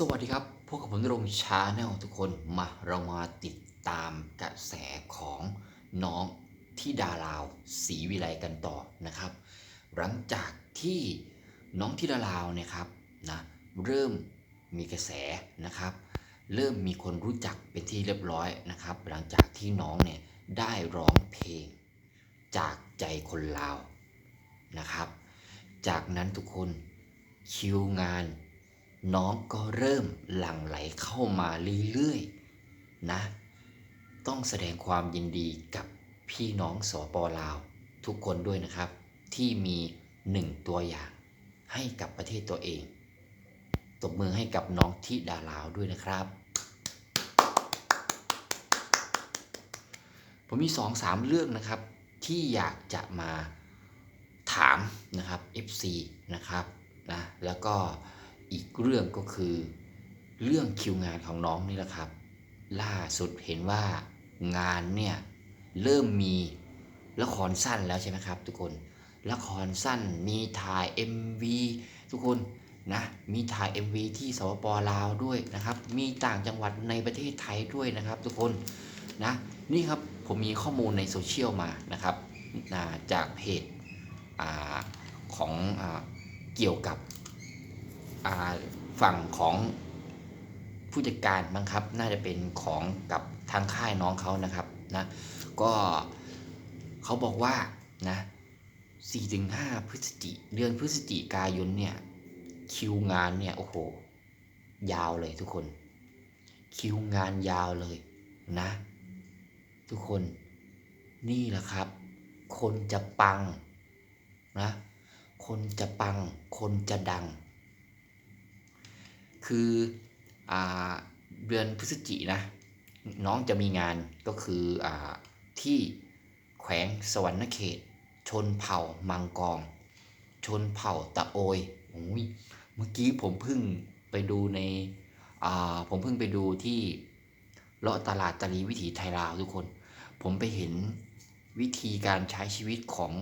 สวัสดีครับ พวกกับผมนรงชาแนลทุกคนมาเรามาติดตามกระแสของน้องที่ดาราวศรีวิไลกันต่อนะครับ หลังจากที่น้องที่ดาราวเนี่ยครับนะเริ่มมีกระแสนะครับ เริ่มมีคนรู้จักเป็นที่เรียบร้อยนะครับ หลังจากที่น้องเนี่ยได้ร้องเพลง จากใจคนลาวนะครับ จากนั้นทุกคนคิวงาน น้องก็เริ่มหลั่งไหลเข้ามาเรื่อยๆนะ ต้องแสดงความยินดีกับพี่น้องสปลาว ทุกคนด้วยนะครับ ที่มีหนึ่งตัวอย่างให้กับประเทศตัวเอง ตบมือให้กับน้องที่ดาลาวด้วยนะครับ ผมมีสองสามเรื่องนะครับ ที่อยากจะมาถามนะครับ FC นะครับนะแล้วก็ อีกเรื่องก็คือ เรื่องคิวงานของน้องนี่แหละครับ ล่าสุดเห็นว่างานเนี่ยเริ่มมีละครสั้นแล้วใช่ไหมครับ ทุกคนละครสั้นมีถ่าย MV ทุกคนนะมีถ่าย MV ที่สปปลาวด้วยนะครับ มีต่างจังหวัดในประเทศไทยด้วยนะครับ ทุกคนนะนี่ครับผมมีข้อมูลในโซเชียลมานะครับจากเพจอของอเกี่ยวกับ ฝั่งของผู้จัดการมั้งครับ น่าจะเป็นของกับทางค่ายน้องเขานะครับนะก็เขาบอกว่านะ4-5พฤศจิเดือนพฤศจิกายนเนี่ยคิวงานเนี่ยโอ้โหยาวเลยทุกคน คิวงานยาวเลยนะ ทุกคนนี่แหละครับ คนจะปังนะ คนจะปัง คนจะดัง คืออเดือนพฤศจินะน้องจะมีงานก็คืออที่แขวงสวรรณเขต ชนเผ่ามังกรชนเผ่าตะโอยโอ้ยเมื่อกี้ผมเพิ่งไปดูในผมเพิ่งไปดูที่เลาะตลาดตะลีวิถีไทยลาวทุกคน ผมไปเห็นวิธีการใช้ชีวิตของ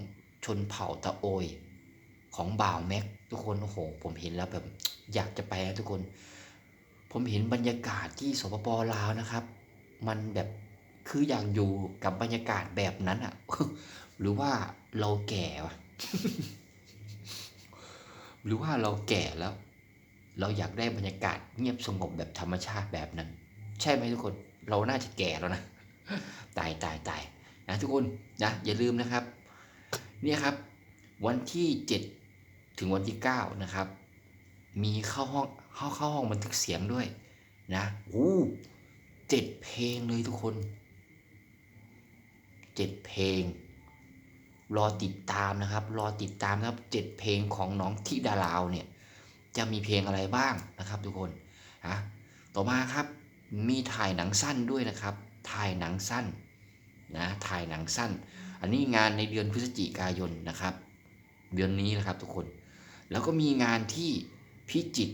ชนเผ่าตะโอย ของบ่าวแม็ก ทุกคนโอ้โหผมเห็นแล้วแบบอยากจะไปนะทุกคน ผมเห็นบรรยากาศที่สปปลาวนะครับ มันแบบคืออยากอยู่กับบรรยากาศแบบนั้นอะหรือว่าเราแก่วะหรือว่าเราแก่แล้ว เราอยากได้บรรยากาศเงียบสงบแบบธรรมชาติแบบนั้น ใช่ไหมทุกคนเราน่าจะแก่แล้วนะตายตายตายนะทุกคนนะอย่าลืมนะครับ เนี่ยครับ วันที่7 ถึงวันที่ 9 นะครับ มีเข้าห้องเข้าเข้าห้องบันทึกเสียงด้วยนะอู้เจ็ดเพลงเลยทุกคนเจ็ดเพลง รอติดตามนะครับ รอติดตามนะครับเจ็ดเพลงของน้องทิดาลาวเนี่ยจะมีเพลงอะไรบ้างนะครับ ทุกคนนะต่อมาครับมีถ่ายหนังสั้นด้วยนะครับ ถ่ายหนังสั้นนะถ่ายหนังสั้น อันนี้งานในเดือนพฤศจิกายนนะครับ เดือนนี้นะครับทุกคน แล้วก็มีงานที่พิจิต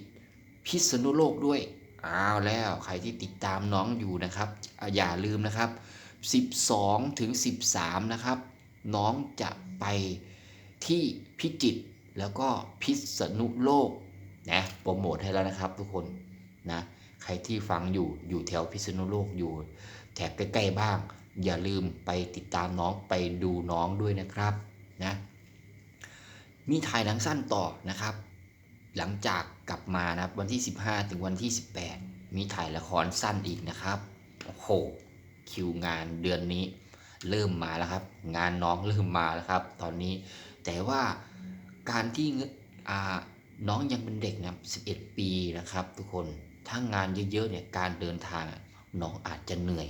พิษณุโลกด้วยอ้าวแล้วใครที่ติดตามน้องอยู่นะครับอ่าอย่าลืมนะครับ 12ถึง13 นะครับ น้องจะไปที่พิจิตรแล้วก็พิษณุโลกนะโปรโมทให้แล้วนะครับทุกคนนะใครที่ฟังอยู่อยู่แถวพิษณุโลกอยู่แถบใกล้ๆบ้าง อย่าลืมไปติดตามน้องไปดูน้องด้วยนะครับนะ มีถ่ายหนังสั้นต่อนะครับ หลังจากกลับมานะครับวันที่ 15 ถึงวันที่ 18 มีถ่ายละครสั้นอีกนะครับโอ้โหคิวงานเดือนนี้ เริ่มมาแล้วครับ งานน้องเริ่มมาแล้วครับ ตอนนี้แต่ว่าการที่น้องยังเป็นเด็กนะ11 ปีนะครับ ทุกคนถ้างานเยอะๆเนี่ยการเดินทางน้องอาจจะเหนื่อย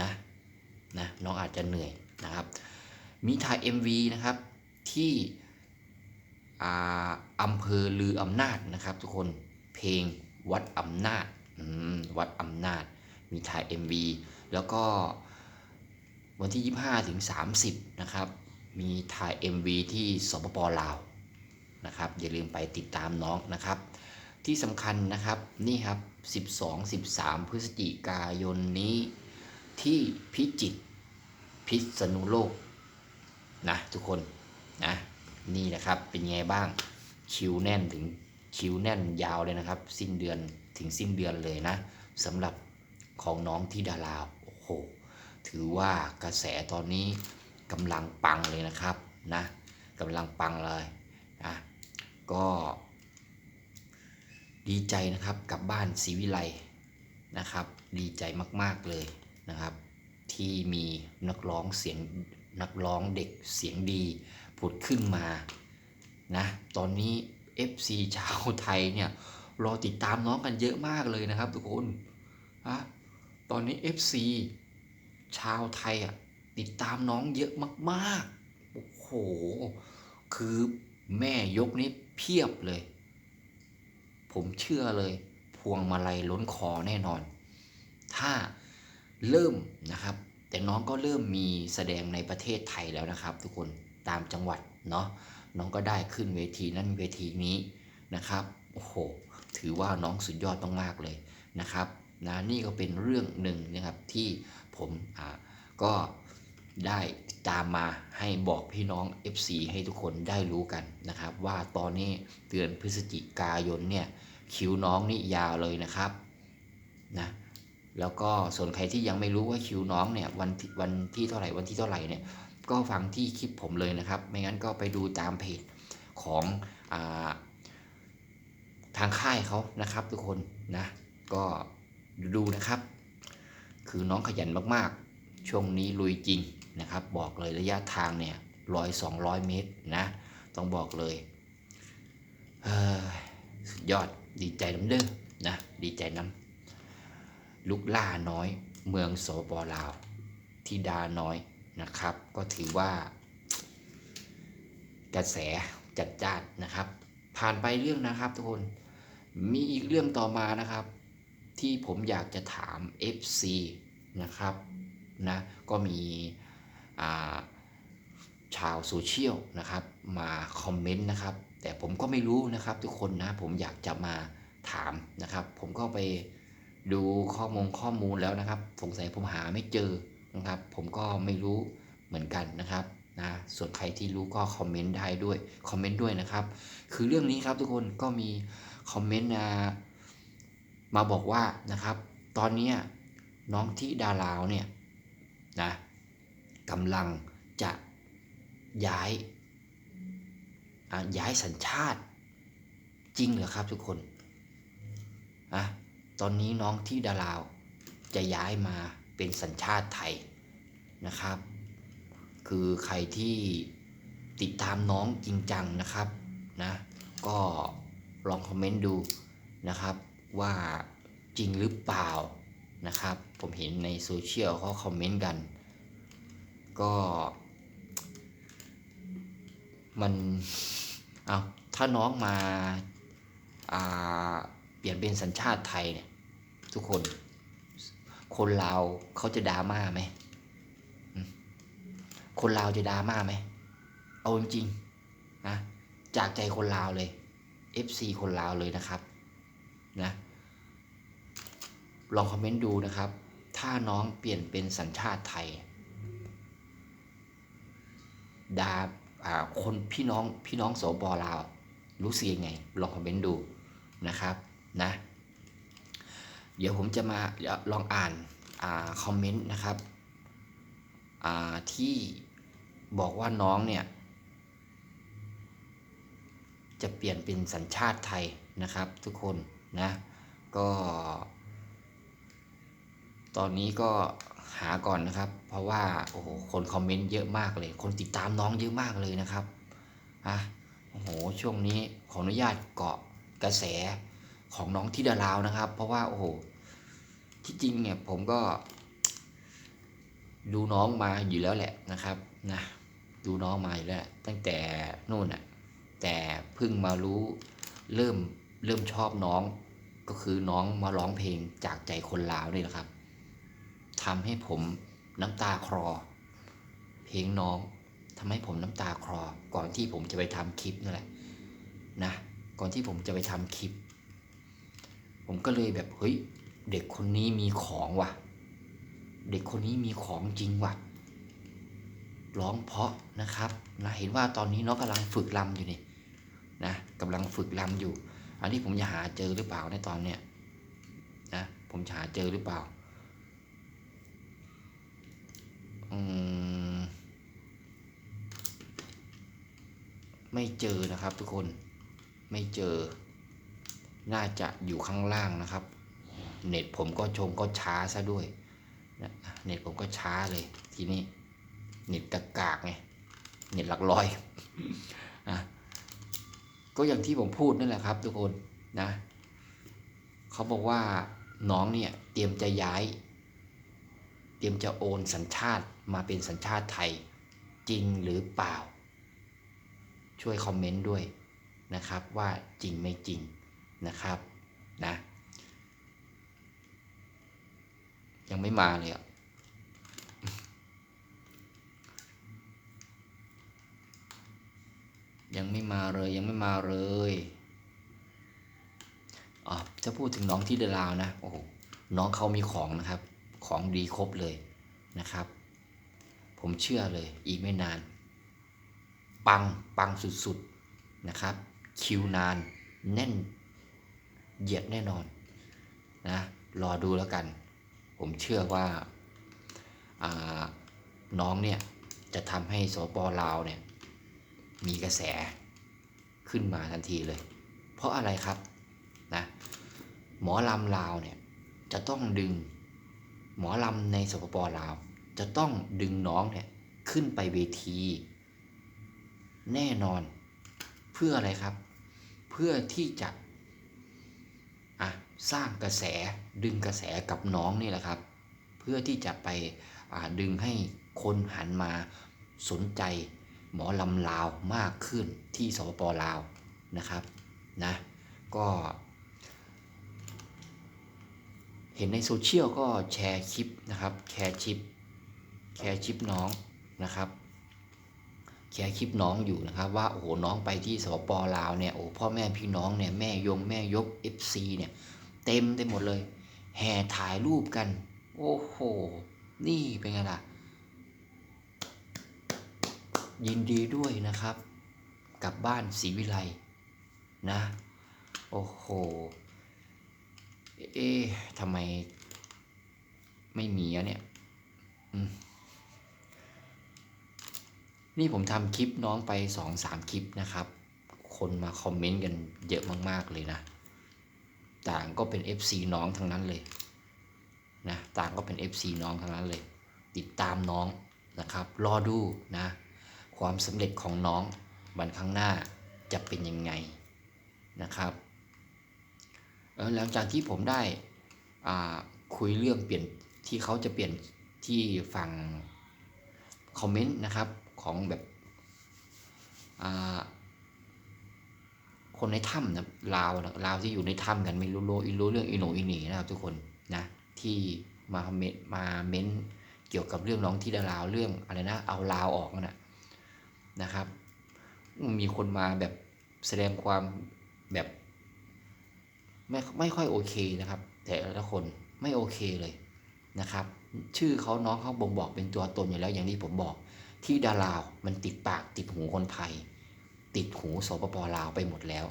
นะนะน้องอาจจะเหนื่อยนะครับ มีถ่าย MV นะครับที่ อำเภอลืออำนาจนะครับ ทุกคนเพลงวัดอำนาจวัดอำนาจมีถ่าย MV แล้วก็วันที่ 25 ถึง 30 นะครับ มีถ่าย MV ที่สปปลาวนะครับ อย่าลืมไปติดตามน้องนะครับ ที่สำคัญนะครับนี่ครับ 12 13 พฤศจิกายนนี้ที่พิจิตรพิษณุโลกนะทุกคนนะ นี่นะครับ เป็นไงบ้าง คิวแน่นถึงคิวแน่นยาวเลยนะครับ สิ้นเดือนถึงสิ้นเดือนเลยนะสำหรับของน้องที่ดาราโอ้โหถือว่ากระแสตอนนี้กำลังปังเลยนะครับนะกำลังปังเลยนะก็ดีใจนะครับกับบ้านศรีวิไลนะครับ ดีใจมากๆเลยนะครับ ที่มีนักร้องเสียงนักร้องเด็กเสียงดี ผุดขึ้นมานะตอนนี้ FC ชาวไทยเนี่ยรอติดตามน้องกันเยอะมากเลยนะครับทุกคนอะตอนนี้ FC ชาวไทยอะติดตามน้องเยอะมากๆ โอ้โห คือแม่ยกนี้เพียบเลย ผมเชื่อเลย พวงมาลัยล้นคอแน่นอน ถ้าเริ่มนะครับ แต่น้องก็เริ่มมีแสดงในประเทศไทยแล้วนะครับทุกคน ตามจังหวัดเนาะน้องก็ได้ขึ้นเวทีนั่นเวทีนี้นะครับโอ้โหถือว่าน้องสุดยอดมากๆเลยนะครับนะนี่ก็เป็นเรื่องหนึ่งนะครับที่ผมอ่าก็ได้ตามมาให้บอกพี่น้อง FC ให้ทุกคนได้รู้กันนะครับ ว่าตอนนี้เดือนพฤศจิกายนเนี่ยคิวน้องนี่ยาวเลยนะครับนะแล้วก็ส่วนใครที่ยังไม่รู้ว่าคิวน้องเนี่ยวันที่วันที่เท่าไหร่วันที่เท่าไหร่เนี่ย ก็ฟังที่คลิปผมเลยนะครับ ไม่งั้นก็ไปดูตามเพจของอาทางค่ายเขานะครับ ทุกคนนะ ก็ดูนะครับ คือน้องขยันมากๆ ช่วงนี้ลุยจริงนะครับ บอกเลยระยะทางเนี่ยร้อยสองร้อยเมตรนะ ต้องบอกเลยเฮ้ยสุดยอดดีใจน้ำเด้อนะดีใจน้ำลุกล่าน้อย เมืองโสปลาวทิดาน้อย นะครับ ก็ถือว่า กระแสจัดจ้านนะครับ ผ่านไปเรื่องนะครับทุกคนมีอีกเรื่องต่อมานะครับ ที่ผมอยากจะถาม FC นะครับนะก็มีาชาวโซเชียลนะครับ มาคอมเมนต์นะครับ แต่ผมก็ไม่รู้นะครับทุกคนนะ ผมอยากจะมาถามนะครับ ผมก็ไปดูข้อมูลข้อมูลแล้วนะครับ สงสัยผมหาไม่เจอ นะครับ ผมก็ไม่รู้เหมือนกันนะครับนะส่วนใครที่รู้ก็คอมเมนต์ได้ด้วยคอมเมนต์ด้วยนะครับ คือเรื่องนี้ครับทุกคนก็มีคอมเมนต์มาบอกว่านะครับ ตอนนี้น้องที่ดาราวเนี่ยนะกำลังจะย้ายย้ายสัญชาติจริงเหรอครับทุกคนอะตอนนี้น้องที่ดาราวจะย้ายมา เป็นสัญชาติไทยนะครับ คือใครที่ติดตามน้องจริงจังนะครับนะก็ลองคอมเมนต์ดูนะครับว่าจริงหรือเปล่านะครับ ผมเห็นในโซเชียลเขาคอมเมนต์กัน ก็มันเอาถ้าน้องมาอ่าเปลี่ยนเป็นสัญชาติไทยเนี่ยทุกคน คนลาวเขาจะดราม่าไหม คนลาวจะดราม่าไหม เอาจริงๆนะ จากใจคนลาวเลย FC คนลาวเลยนะครับนะลองคอมเมนต์ดูนะครับ ถ้าน้องเปลี่ยนเป็นสัญชาติไทยดา่าคนพี่น้องพี่น้องสปลาว รู้สึกยังไง ลองคอมเมนต์ดูนะครับนะ เดี๋ยวผมจะมาลองอ่านอคอมเมนต์นะครับที่บอกว่าน้องเนี่ย จะเปลี่ยนเป็นสัญชาติไทยนะครับทุกคนนะก็ ตอนนี้ก็หาก่อนนะครับ เพราะว่าโอ้โหคนคอมเมนต์เยอะมากเลย คนติดตามน้องเยอะมากเลยนะครับอะโอ้โหช่วงนี้ขออนุญาตเกาะกระแสของน้องที่ดาราวนะครับ เพราะว่าโอ้โห ที่จริงเนี่ยผมก็ ดูน้องมาอยู่แล้วแหละนะครับนะดูน้องมาอยู่แล้ว ตั้งแต่นู่นน่ะแต่เพิ่งมารู้เริ่มเริ่มชอบน้องก็คือน้องมาร้องเพลงจากใจคนลาวนี่แหละครับทำให้ผมน้ำตาคลอ เพลงน้องทำให้ผมน้ำตาคลอ ก่อนที่ผมจะไปทำคลิปนั่นแหละนะ ก่อนที่ผมจะไปทำคลิป ผมก็เลยแบบเฮ้ย เด็กคนนี้มีของว่ะ เด็กคนนี้มีของจริงว่ะ ร้องเพราะนะครับนะเห็นว่าตอนนี้น้องกำลังฝึกรำอยู่นี่นะกำลังฝึกรำอยู่ อันนี้ผมจะหาเจอหรือเปล่าในตอนเนี้ยนะผมจะหาเจอหรือเปล่าอืมไม่เจอนะครับทุกคนไม่เจอ น่าจะอยู่ข้างล่างนะครับ เน็ตผมก็ชงก็ช้าซะด้วยนะเน็ตผมก็ช้าเลยทีนี้เน็ตกากากไงเน็ตหลักร้อยอะก็อย่างที่ผมพูดนั่นแหละครับ ทุกคนนะเขาบอกว่าน้องเนี่ยเตรียมจะย้าย เตรียมจะโอนสัญชาติมาเป็นสัญชาติไทยจริงหรือเปล่า ช่วยคอมเมนต์ด้วยนะครับว่าจริงไม่จริงนะครับนะ ยังไม่มาเลยอะยังไม่มาเลยยังไม่มาเลยอ๋อจะพูดถึงน้องที่เดลาวนะโอ้โหน้องเขามีของนะครับ ของดีครบเลยนะครับ ผมเชื่อเลยอีกไม่นาน ปังปังสุดๆนะครับ คิวนานแน่นเหยียดแน่นอนนะรอดูแล้วกัน ผมเชื่อว่าาน้องเนี่ยจะทำให้สปลาวเนี่ยมีกระแสขึ้นมาทันทีเลย เพราะอะไรครับนะหมอลำลาวเนี่ยจะต้องดึงหมอลำในสปปลาว จะต้องดึงน้องเนี่ยขึ้นไปเวที แน่นอนเพื่ออะไรครับ เพื่อที่จะ สร้างกระแสดึงกระแสกับน้องนี่แหละครับ เพื่อที่จะไปดึงให้คนหันมาสนใจหมอลำลาวมากขึ้นที่สปปลาวนะครับนะก็ เห็นในโซเชียลก็แชร์คลิปนะครับแชร์คลิปแชร์คลิปน้องนะครับแชร์คลิปน้องอยู่นะครับว่าโอ้โหน้องไปที่สปปลาวเนี่ยโอ้พ่อแม่พี่น้องเนี่ยแม่ยงแม่ยก FC เนี่ย เต็มได้หมดเลย แห่ถ่ายรูปกัน โอ้โห นี่เป็นไงล่ะ ยินดีด้วยนะครับ กับบ้านศรีวิไลนะ โอ้โห เอ๊ะทำไม ไม่มีอะเนี่ยนี่ผมทำคลิปน้องไปสองสามคลิปนะครับ คนมาคอมเมนต์กันเยอะมาก ๆ เลยนะ ต่างก็เป็น FC น้องทั้งนั้นเลยนะต่างก็เป็น FC น้องทั้งนั้นเลย ติดตามน้องนะครับ รอดูนะความสำเร็จของน้องวันข้างหน้าจะเป็นยังไงนะครับหลังจากที่ผมได้คุยเรื่องเปลี่ยนที่เขาจะเปลี่ยนที่ฝั่งคอมเมนต์นะครับของแบบอ่า คนในถ้ำนะลาวนะลาวที่อยู่ในถ้ำกันไม่รู้โลอีรู้เรื่องอีโนอีหนีนะครับทุกคนนะที่มาคอมเมนมาเม้นเกี่ยวกับเรื่องน้องที่ดาราวเรื่องอะไรนะเอาลาวออกนั่นนะนะครับ มีคนมาแบบแสดงความแบบไม่ไม่ค่อยโอเคนะครับ แต่ละคนไม่โอเคเลยนะครับ ชื่อเขาน้องเขาบ่งบอกเป็นตัวตนอยู่แล้วอย่างที่ผมบอก ที่ดาราวมันติดปากติดหูคนไทย ติดหูสปปลาวไปหมดแล้ว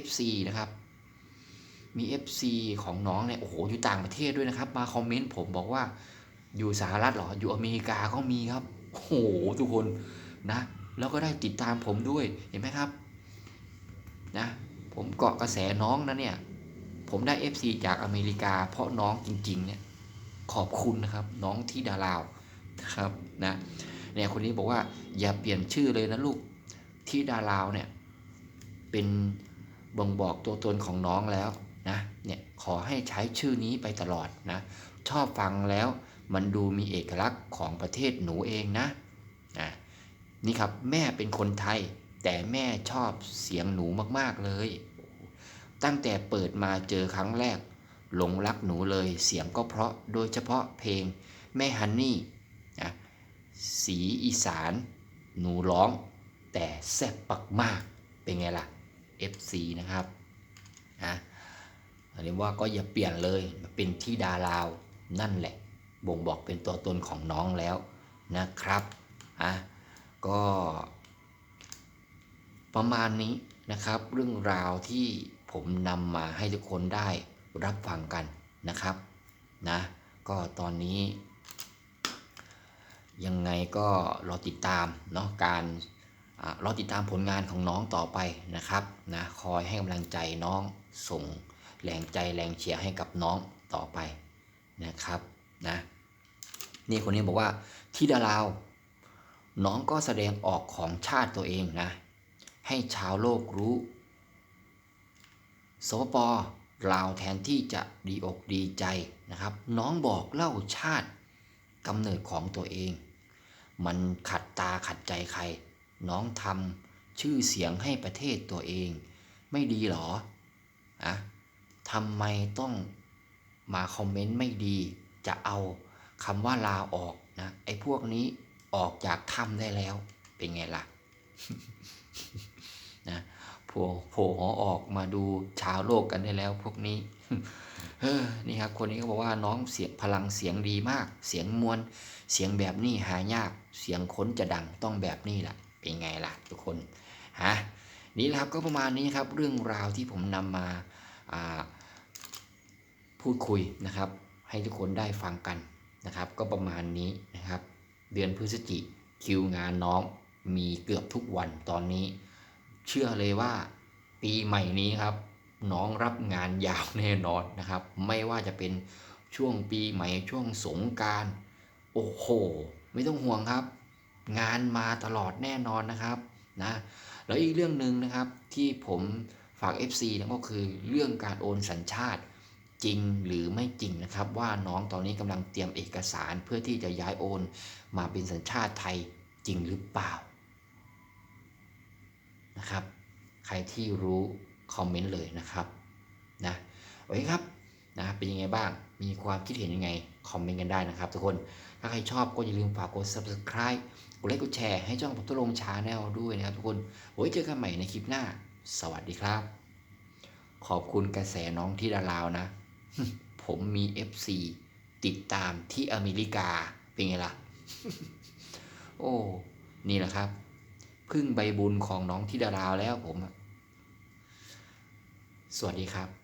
FC นะครับมี FC ของน้องเนี่ยโอ้โหอยู่ต่างประเทศด้วยนะครับ มาคอมเมนต์ผมบอกว่าอยู่สหรัฐหรออยู่อเมริกาก็มีครับโอ้โหทุกคนนะแล้วก็ได้ติดตามผมด้วยเห็นไหมครับนะผมเกาะกระแสน้องนะเนี่ยผมได้ FC จากอเมริกา เพราะน้องจริง ๆ เนี่ยขอบคุณนะครับน้องที่ดาราวนะครับนะเนี่ยคนนี้บอกว่าอย่าเปลี่ยนชื่อเลยนะลูก ที่ดาราวเนี่ยเป็นบ่งบอกตัวตนของน้องแล้วนะเนี่ยขอให้ใช้ชื่อนี้ไปตลอดนะชอบฟังแล้วมันดูมีเอกลักษณ์ของประเทศหนูเองนะนะนี่ครับแม่เป็นคนไทย แต่แม่ชอบเสียงหนูมากๆเลย ตั้งแต่เปิดมาเจอครั้งแรก หลงรักหนูเลยเสียงก็เพราะโดยเฉพาะเพลงแม่ฮันนี่นะสีอีสาน หนูร้อง แต่แซ่บปักมากเป็นไงล่ะ FC นะครับนะเรียกว่าก็อย่าเปลี่ยนเลยเป็นที่ดาราวนั่นแหละ บ่งบอกเป็นตัวตนของน้องแล้วนะครับอะก็ ประมาณนี้นะครับ เรื่องราวที่ผมนำมาให้ทุกคนได้รับฟังกันนะครับนะก็ตอนนี้ ยังไงก็รอติดตามเนาะการ รอติดตามผลงานของน้องต่อไปนะครับนะคอยให้กำลังใจน้องส่งแรงใจแรงเชียร์ให้กับน้องต่อไปนะครับนะนี่คนนี้บอกว่าที่ดาราว น้องก็แสดงออกของชาติตัวเองนะ ให้ชาวโลกรู้สปปลาวแทนที่จะดีอกดีใจนะครับ น้องบอกเล่าชาติกำเนิดของตัวเอง มันขัดตาขัดใจใคร น้องทำชื่อเสียงให้ประเทศตัวเอง ไม่ดีหรออะทำไมต้องมาคอมเมนต์ไม่ดี จะเอาคำว่าลาออกนะไอ้พวกนี้ออกจากถ้ำได้แล้ว เป็นไงล่ะนะโผล่โผล่หัวออกมาดูชาวโลกกันได้แล้วพวกนี้เออนี่ครับ คนนี้ก็บอกว่าน้องเสียงพลังเสียงดีมาก เสียงมวล เสียงแบบนี้หายาก เสียงค้นจะดังต้องแบบนี้แหละ เป็นไงล่ะทุกคนฮะนี่แหละครับก็ประมาณนี้ครับเรื่องราวที่ผมนำมาาพูดคุยนะครับ ให้ทุกคนได้ฟังกันนะครับ ก็ประมาณนี้นะครับ เดือนพฤศจิคิวงานน้องมีเกือบทุกวันตอนนี้ เชื่อเลยว่าปีใหม่นี้ครับ น้องรับงานยาวแน่นอนนะครับ ไม่ว่าจะเป็นช่วงปีใหม่ช่วงสงการ โอ้โห ไม่ต้องห่วงครับ งานมาตลอดแน่นอนนะครับนะแล้วอีกเรื่องหนึ่งนะครับที่ผมฝาก FC นะก็คือเรื่องการโอนสัญชาติจริงหรือไม่จริงนะครับ ว่าน้องตอนนี้กำลังเตรียมเอกสารเพื่อที่จะย้ายโอนมาเป็นสัญชาติไทยจริงหรือเปล่านะครับ ใครที่รู้คอมเมนต์เลยนะครับนะโอเคครับนะเป็นยังไงบ้าง มีความคิดเห็นยังไง คอมเมนต์กันได้นะครับทุกคน ถ้าใครชอบก็อย่าลืมฝากกด subscribe กดไลค์กดแชร์ให้ช่องผมตุลงชาแนลด้วยนะครับทุกคนไว้เจอกันใหม่ในคลิปหน้า สวัสดีครับ ขอบคุณกระแสน้องที่ดาราวนะ ผมมี FC ติดตามที่อเมริกาเป็นไงล่ะ โอ้ นี่แหละครับพึ่งใบบุญของน้องที่ดาราวแล้วผม สวัสดีครับ